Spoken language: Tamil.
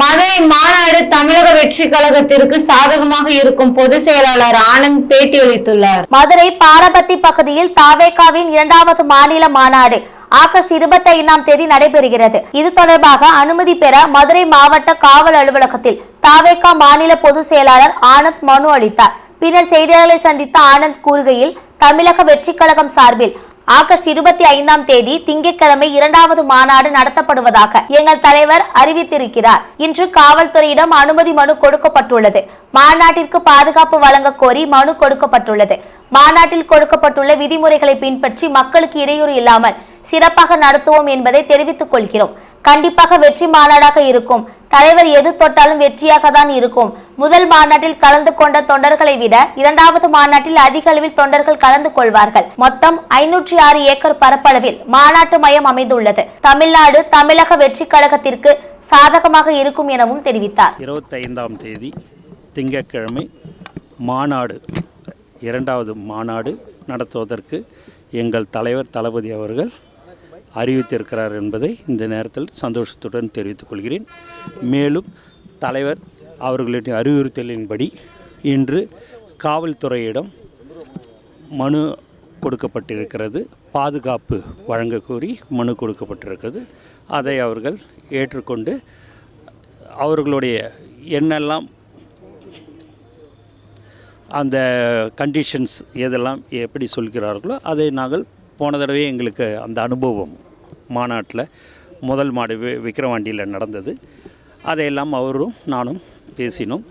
மதுரை மாநாடு தமிழக வெற்றி கழகத்திற்கு சாதகமாக இருக்கும் பொதுச் செயலாளர் ஆனந்த் பேட்டியளித்துள்ளார் மதுரை பாரபத்தி பகுதியில் தாவேகாவின் இரண்டாவது மாநில மாநாடு ஆகஸ்ட் இருபத்தி ஐந்தாம் தேதி நடைபெறுகிறது. இது தொடர்பாக அனுமதி பெற மதுரை மாவட்ட காவல் அலுவலகத்தில் தாவேகா மாநில பொதுச் செயலாளர் ஆனந்த் மனு அளித்தார். பின்னர் செய்தியாளர்களை சந்தித்த ஆனந்த் கூறுகையில் தமிழக வெற்றி கழகம் சார்பில் ஆகஸ்ட் இருபத்தி ஐந்தாம் தேதி திங்கட்கிழமை இரண்டாவது மாநாடு நடத்தப்படுவதாக எங்கள் தலைவர் அறிவித்திருக்கிறார். இன்று காவல்துறையிடம் அனுமதி மனு கொடுக்கப்பட்டுள்ளது. மாநாட்டிற்கு பாதுகாப்பு வழங்க கோரி மனு கொடுக்கப்பட்டுள்ளது. மாநாட்டில் கொடுக்கப்பட்டுள்ள விதிமுறைகளை பின்பற்றி மக்களுக்கு இடையூறு இல்லாமல் சிறப்பாக நடத்துவோம் என்பதை தெரிவித்துக் கொள்கிறோம். கண்டிப்பாக வெற்றி மாநாடாக இருக்கும். தலைவர் எது தொட்டாலும் வெற்றியாக தான் இருக்கும். முதல் மாநாட்டில் கலந்து கொண்ட தொண்டர்களை விட இரண்டாவது மாநாட்டில் அதிக அளவில் தொண்டர்கள் கலந்து கொள்வார்கள். மொத்தம் ஐநூற்றி ஆறு ஏக்கர் பரப்பளவில் மாநாட்டு மையம் அமைந்துள்ளது. தமிழ்நாடு தமிழக வெற்றி கழகத்திற்கு சாதகமாக இருக்கும் எனவும் தெரிவித்தார். இருபத்தைந்தாம் தேதி திங்கட்கிழமை மாநாடு இரண்டாவது மாநாடு நடத்துவதற்கு எங்கள் தலைவர் தளபதி அவர்கள் அறிவித்திருக்கிறார் என்பதை இந்த நேரத்தில் சந்தோஷத்துடன் தெரிவித்துக் கொள்கிறேன். மேலும் தலைவர் அவர்களின் அறிவுறுத்தலின்படி இன்று காவல்துறையிடம் மனு கொடுக்கப்பட்டிருக்கிறது. பாதுகாப்பு வழங்க கோரி மனு கொடுக்கப்பட்டிருக்கிறது. அதை அவர்கள் ஏற்றுக்கொண்டு அவர்களுடைய என்னெல்லாம் அந்த கண்டிஷன்ஸ் எதெல்லாம் எப்படி சொல்கிறார்களோ அதை நாங்கள் போன தடவை எங்களுக்கு அந்த அனுபவம் மாநாட்டில் முதல் மாடு வி விக்கிரவாண்டியில் நடந்தது. அதையெல்லாம் அவரும் நானும் பேசினோம்.